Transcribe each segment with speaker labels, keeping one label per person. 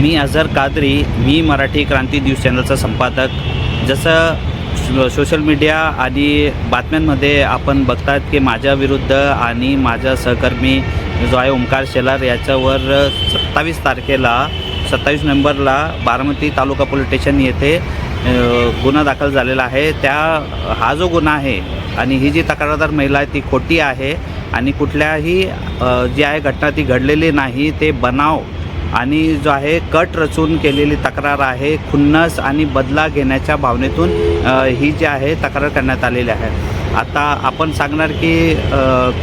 Speaker 1: मी अझर कादरी मी मराठी क्रांती न्यूज चॅनलचा संपादक. जसं सोशल मीडिया आणि बातम्यांमध्ये आपण बघतात की माझ्या विरुद्ध आणि माझा सहकर्मी जो आहे ओंकार शेलार याच्यावर सत्तावीस तारखेला सत्तावीस नोव्हेंबरला बारामती तालुका पोलीस स्टेशन येथे गुन्हा दाखल झालेला आहे. त्या हा जो गुन्हा आहे आणि ही जी तक्रारदार महिला आहे ती खोटी आहे आणि कुठल्याही जी आहे घटना ती घडलेली नाही ते बनाव आणि जो आहे कट रचून केलेली तक्रार आहे. खुन्नस आणि बदला घेण्याच्या भावनेतून ही जी आहे तक्रार करण्यात आलेली आहे. आता आपण सांगणार की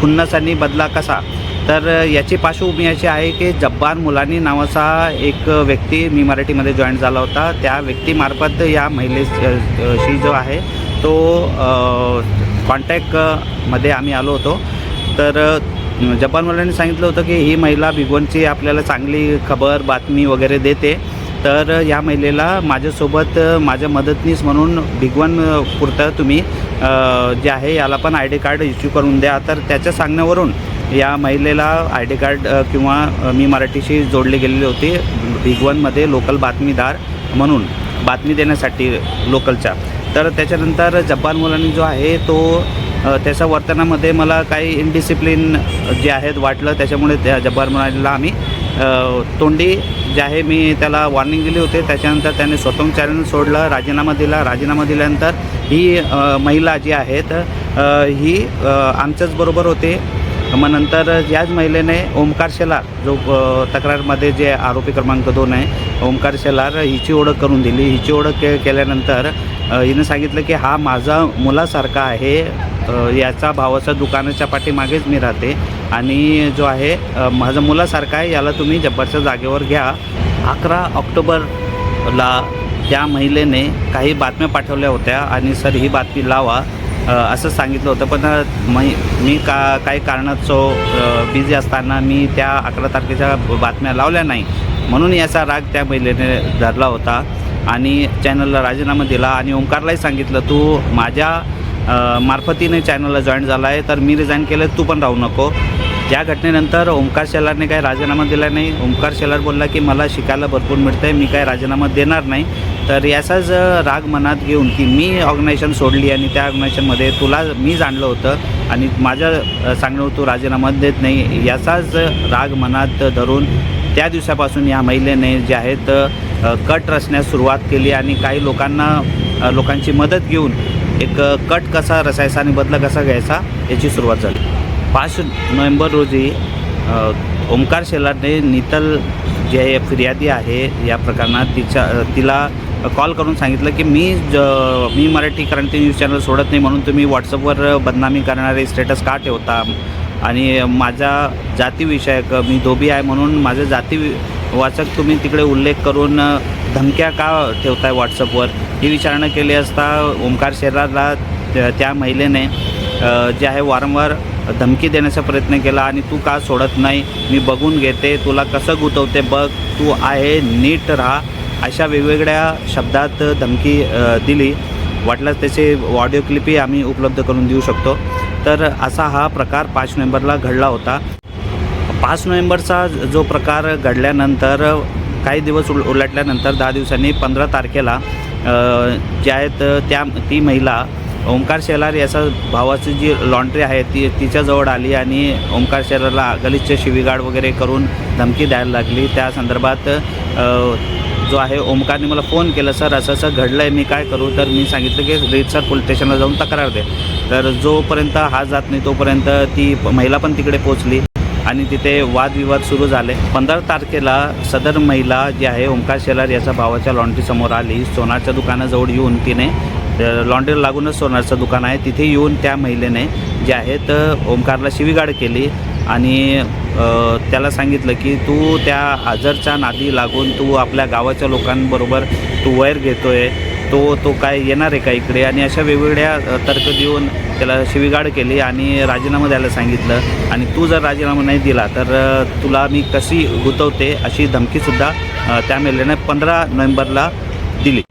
Speaker 1: खुन्नस आणि बदला कसा? तर याची पार्श्वभूमी अशी आहे की जब्बार मुलानी नावाचा एक व्यक्ती मी मराठीमध्ये जॉईन झाला होता. त्या व्यक्तीमार्फत या महिलेशी जो आहे तो कॉन्टॅक्टमध्ये आम्ही आलो होतो. तर जपानवाल्यांनी सांगितलं होतं की ही महिला भिगवणची आपल्याला चांगली खबर बातमी वगैरे देते. तर या महिलेला माझ्यासोबत माझ्या मदतनीस म्हणून भिगवण पुरतं तुम्ही जे आहे याला पण आय डी कार्ड इश्यू करून द्या. तर त्याच्या सांगण्यावरून या महिलेला आय डी कार्ड किंवा मी मराठीशी जोडली गेलेली होती भिगवणमध्ये लोकल बातमीदार म्हणून बातमी देण्यासाठी लोकलच्या. तर त्याच्यानंतर जपान मुलांनी जो आहे तो त्याच्या वर्तनामध्ये मला काही इनडिसिप्लिन जे आहेत वाटलं त्याच्यामुळे त्या जब्बार मुलांना आम्ही तोंडी जे आहे मी त्याला वॉर्निंग दिली होते. त्याच्यानंतर त्याने स्वतंत्र चॅनल सोडलं राजीनामा दिला. राजीनामा दिल्यानंतर ही महिला जी आहेत ही आमच्याच बरोबर होते. मग नंतर याच महिलेने ओमकार शेलार जो तक्रारमध्ये जे आरोपी क्रमांक दोन आहे ओमकार शेलार हिची ओळख करून दिली. हिची ओळख के केल्यानंतर हिनं सांगितलं की हा माझा मुलासारखा आहे. याचा भावाच्या दुकानाच्या पाठीमागेच मी राहते. आणि जो आहे माझा मुलासारखा आहे याला तुम्ही जब्बरच्या जागेवर घ्या. अकरा ऑक्टोबरला त्या महिलेने काही बातम्या पाठवल्या होत्या आणि सर ही बातमी लावा असं सांगितलं होतं. पण अ, मी मी का काही कारणास्तव बिझी असताना मी त्या अकरा तारखेच्या बातम्या लावल्या नाही. म्हणून याचा राग त्या महिलेने धरला होता. आणि चॅनलला राजीनामा दिला आणि ओंकारलाही सांगितलं तू माझ्या मार्फतीने चॅनलला जॉईन झाला आहे. तर मी रिझाईन केलं तू पण राहू नको. या घटनेनंतर ओंकार शेलारने काही राजीनामा दिला नाही. ओंकार शेलार बोलला की मला शिकायला भरपूर मिळतं आहे मी काही राजीनामा देणार नाही. तर याचाच राग मनात घेऊन की मी ऑर्गनायझेशन सोडली आणि त्या ऑर्गनायझेशनमध्ये तुला मी जाणलं होतं आणि माझ्या सांगणं तू राजीनामा देत नाही. याचाच राग मनात धरून त्या दिवसापासून या महिलेने जे आहेत कट रचण्यास सुरुवात केली आणि काही लोकांना लोकांची मदत घेऊन एक कट कसा रचायचा आणि बदला कसा घ्यायचा याची सुरुवात झाली. पाच नोव्हेंबर रोजी ओंकार ओमकार शेलारने नितल जे आहे फिर्यादी आहे या प्रकरणात तिच्या तिला कॉल करून सांगितलं की मी ज मी मराठी क्रांती न्यूज चॅनल सोडत नाही म्हणून तुम्ही व्हॉट्सअपवर बदनामी करणारे स्टेटस का ठेवता? आणि माझा जातीविषयक मी धोबी आहे म्हणून माझं जाती वाचक तुम्ही तिकडे उल्लेख करून धमक्या का ठेवताय व्हॉट्सअपवर ही विचारणा केली असता ओंकार शेराला त्या- महिलेने जे आहे वारंवार धमकी देण्याचा प्रयत्न केला आणि तू का सोडत नाही? मी बघून घेते तुला कसं गुतवते बघ तू आहे नीट राहा. अशा वेगवेगळ्या शब्दात धमकी दिली. वाटल्यास त्याचे ऑडिओ क्लिपही आम्ही उपलब्ध करून देऊ शकतो. तर असा हा प्रकार पाच नोव्हेंबरला घडला होता. पाच नोव्हेंबरचा जो प्रकार घडल्यानंतर काही दिवस उल उलटल्यानंतर दहा दिवसांनी पंधरा तारखेला जे आहेत त्या ती महिला ओंकार शेलार याचा भावाची जी लॉन्ड्री आहे ती तिच्याजवळ आली आणि ओंकार शेलारला गलिच्छ शिवीगाड वगैरे करून धमकी द्यायला लागली. त्या संदर्भात जो आहे ओमकारने मला फोन केला सर असं असं घडलं आहे मी काय करू? तर मी सांगितलं की रेतसर पोलीस स्टेशनला जाऊन तक्रार दे. तर जोपर्यंत हा जात नाही तोपर्यंत ती महिला पण तिकडे पोचली आणि तिथे वादविवाद सुरू झाले. पंधरा तारखेला सदर महिला जी आहे ओंकार शेलार याच्या भावाच्या लॉन्ड्रीसमोर आली. सोनारच्या दुकानाजवळ येऊन तिने लॉन्ड्रीला लागूनच सोनारचं दुकान आहे. तिथे येऊन त्या महिलेने जे आहेत ओंकारला शिवीगाड केली. आणि त्याला सांगितलं की तू त्या आजरच्या नादी लागून तू आपल्या गावाच्या लोकांबरोबर तू वैर घेतो आहे तो तो काय येणार आहे का इकडे? आणि अशा वेगवेगळ्या तर्क देऊन त्याला शिवीगाड केली आणि राजीनामा द्यायला सांगितलं. आणि तू जर राजीनामा नाही दिला तर तुला मी कशी गुतवते अशी धमकीसुद्धा त्या मेलेने पंधरा नोव्हेंबरला दिली.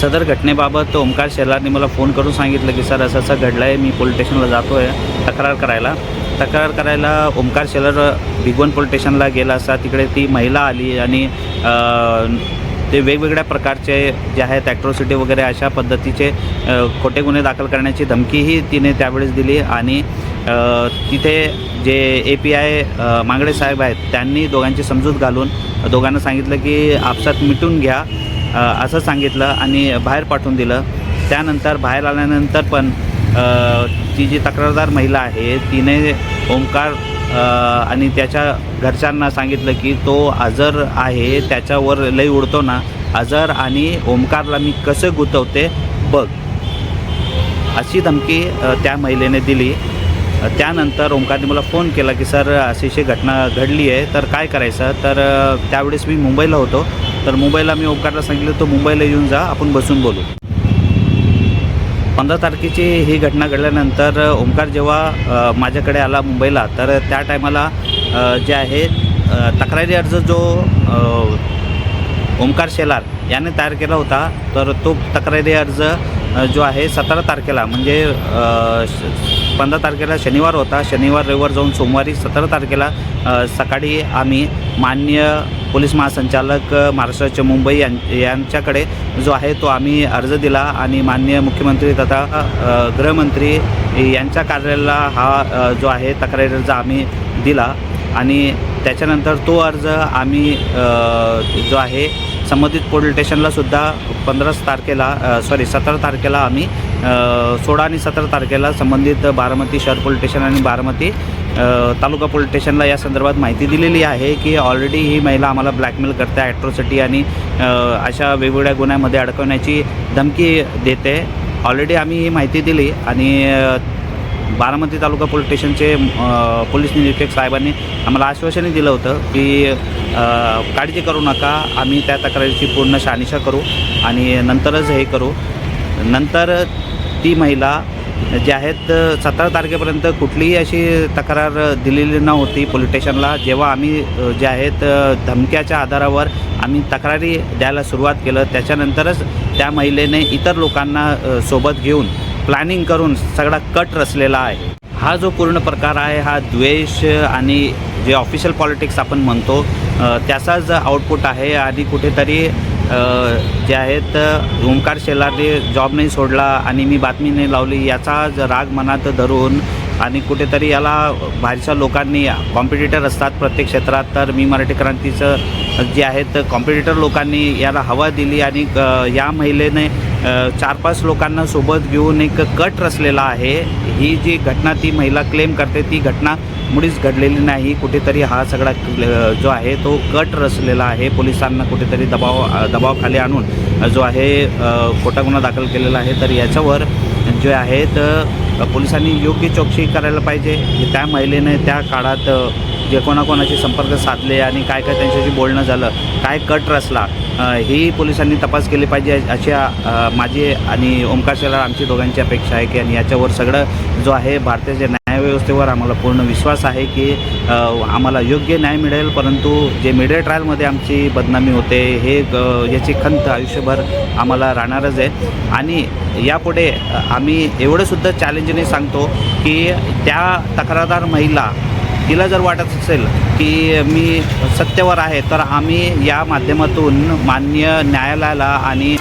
Speaker 1: सदर घटनेबाबत ओमकार शेलारने मला फोन करून सांगितलं की सर असं असं घडलं आहे मी पोलीस स्टेशनला जातो आहे तक्रार करायला. तक्रार करायला ओमकार शेलर भिगवण पोलीस स्टेशनला गेला असता तिकडे ती महिला आली आणि ते वेगवेगळ्या प्रकारचे जे आहेत ॲट्रॉसिटी वगैरे अशा पद्धतीचे खोटे गुन्हे दाखल करण्याची धमकीही तिने त्यावेळेस दिली. आणि तिथे जे ए पी आय मांगडे साहेब आहेत त्यांनी दोघांची समजूत घालून दोघांना सांगितलं की आपसात मिटून घ्या असं सांगितलं आणि बाहेर पाठवून दिलं. त्यानंतर बाहेर आल्यानंतर पण ती जी तक्रारदार महिला आहे तिने ओंकार आणि त्याच्या घरच्यांना सांगितलं की तो आजर आहे त्याच्यावर लई उडतो ना आजर आणि ओंकारला मी कसं गुंतवते बघ. अशी धमकी त्या महिलेने दिली. त्यानंतर ओंकारने मला फोन केला की सर अशी अशी घटना घडली आहे तर काय करायचं? तर त्यावेळेस मी मुंबईला होतो. तर मुंबईला मी ओंकारला सांगितलं तो मुंबईला येऊन जा आपण बसून बोलू. पंधरा तारखेची ही घटना घडल्यानंतर ओंकार जेव्हा माझ्याकडे आला मुंबईला तर त्या टायमाला जे आहे तक्रारी अर्ज जो ओंकार शेलार याने तयार केला होता तर तो तक्रारी अर्ज जो आहे सतरा तारखेला म्हणजे पंधरा तारखेला शनिवार होता. शनिवार रविवार जाऊन सोमवारी सतरा तारखेला सकाळी आम्ही मान्य पोलीस महासंचालक महाराष्ट्राचे मुंबई यां यांच्याकडे जो आहे तो आम्ही अर्ज दिला आणि माननीय मुख्यमंत्री तथा गृहमंत्री यांच्या कार्यालयाला हा जो आहे तक्रारी अर्ज आम्ही दिला. आणि त्याच्यानंतर तो अर्ज आम्ही जो आहे संबंधित पोलीस स्टेशनलासुद्धा पंधरा तारखेला सॉरी सतरा तारखेला आम्ही सोळा आणि सतरा तारखेला संबंधित बारामती शहर पोलीस स्टेशन आणि बारामती तालुका पोलीस स्टेशनला या संदर्भात माहिती दिलेली आहे की ऑलरेडी ही महिला आम्हाला ब्लॅकमेल करते ॲट्रॉसिटी आणि अशा वेगवेगळ्या गुन्ह्यामध्ये अडकवण्याची धमकी देते. ऑलरेडी आम्ही ही माहिती दिली आणि बारामती तालुका पोलीस स्टेशनचे पोलीस निरीक्षक साहेबांनी आम्हाला आश्वासनही दिलं होतं की काळजी करू नका आम्ही त्या तक्रारीची पूर्ण शहानिशा करू आणि नंतरच हे करू. नंतर ती महिला जे आहेत सतरा तारखेपर्यंत कुठलीही अशी तक्रार दिलेली नव्हती पोलीस स्टेशनला. जेव्हा आम्ही जे आहेत धमक्याच्या आधारावर आम्ही तक्रारी द्यायला सुरुवात केलं त्याच्यानंतरच त्या महिलेने इतर लोकांना सोबत घेऊन प्लॅनिंग करून सगळा कट रचलेला आहे. हा जो पूर्ण प्रकार आहे हा द्वेष आणि जे ऑफिशियल पॉलिटिक्स आपण म्हणतो त्याचाच आउटपुट आहे. आणि कुठेतरी जे आहेत ओंकार शेलारने जॉब नाही सोडला आणि मी बातमी नाही लावली याचा राग मनात धरून आणि कुठेतरी याला बाहेरच्या लोकांनी कॉम्पिटिटर असतात प्रत्येक क्षेत्रात. तर मी मराठी क्रांतीचं जे आहेत कॉम्पिटिटर लोकांनी याला हवा दिली आणि या महिलेने चार पाच लोकांना सोबत घेऊन एक कट रचलेला आहे. ही जी घटना ती महिला क्लेम करते ती घटना मुळीच घडलेली नाही. कुठेतरी हा सगळा जो आहे तो कट रचलेला आहे. पोलिसांना कुठेतरी दबाव दबावखाली दबावाखाली आणून जो आहे खोटा गुन्हा दाखल केलेला आहे. तर याच्यावर जे आहेत पोलिसांनी योग्य चौकशी करायला पाहिजे. त्या महिलेने त्या काळात जे कोणाकोणाशी संपर्क साधले आणि काय काय त्यांच्याशी बोलणं झालं काय कट रचला ही पोलिसांनी तपास केली पाहिजे. अशी माझी आणि ओंकार आमची दोघांची अपेक्षा आहे की आणि याच्यावर सगळं जो आहे भारतीय न्यायव्यवस्थेवर आम्हाला पूर्ण विश्वास आहे की आम्हाला योग्य न्याय मिळेल परंतु जे मीडिया ट्रायलमध्ये आमची बदनामी होते हे ग- याची खंत आयुष्यभर आम्हाला राहणारच आहे. आणि यापुढे आम्ही एवढंसुद्धा चॅलेंजने सांगतो की त्या तक्रारदार महिला तिला जर वाटत असेल की मी सत्तेवर आहे तर आम्ही या माध्यमातून मान्य न्यायालयाला आणि